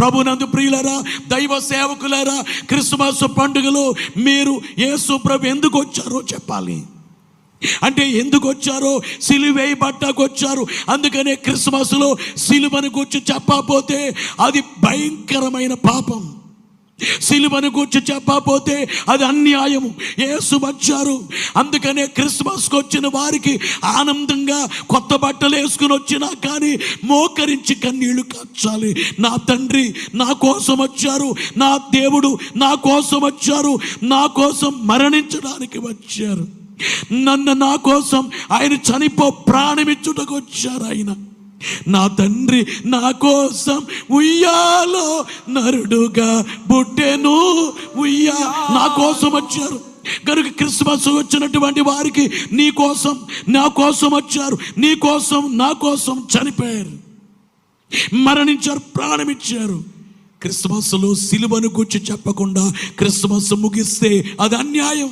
ప్రభునందు ప్రియులరా దైవ సేవకులరా క్రిస్మస్ పండుగలో మీరు యేసు ప్రభు ఎందుకు వచ్చారో చెప్పాలి. అంటే ఎందుకు వచ్చారో సిలువేయబట్టాకు వచ్చారు అందుకనే క్రిస్మస్లో సిలువను గురించి చెప్పకపోతే అది భయంకరమైన పాపం. సిలువను గురించి చెప్పకపోతే అది అన్యాయము. యేసు వచ్చారు. అందుకనే క్రిస్మస్కి వచ్చిన వారికి ఆనందంగా కొత్త బట్టలు వేసుకుని వచ్చినా కానీ మోకరించి కన్నీళ్ళు కార్చాలి నా తండ్రి నా కోసం వచ్చారు. నా దేవుడు నా కోసం వచ్చారు. నా కోసం మరణించడానికి వచ్చారు. నన్ను నా కోసం ఆయన చనిపో ప్రాణమిచ్చుటకు వచ్చారు ఆయన. నా తండ్రి నా కోసం ఉయ్యాలో నరుడుగా బుట్టెను ఉయ్యా. నా కోసం వచ్చారు. కనుక క్రిస్మస్ వచ్చినటువంటి వారికి నీ కోసం నా కోసం వచ్చారు. నీ కోసం నా కోసం చనిపోయారు. మరణించారు ప్రాణమిచ్చారు క్రిస్మస్లో సిలువను గుర్చి చెప్పకుండా క్రిస్మస్ ముగిస్తే అది అన్యాయం.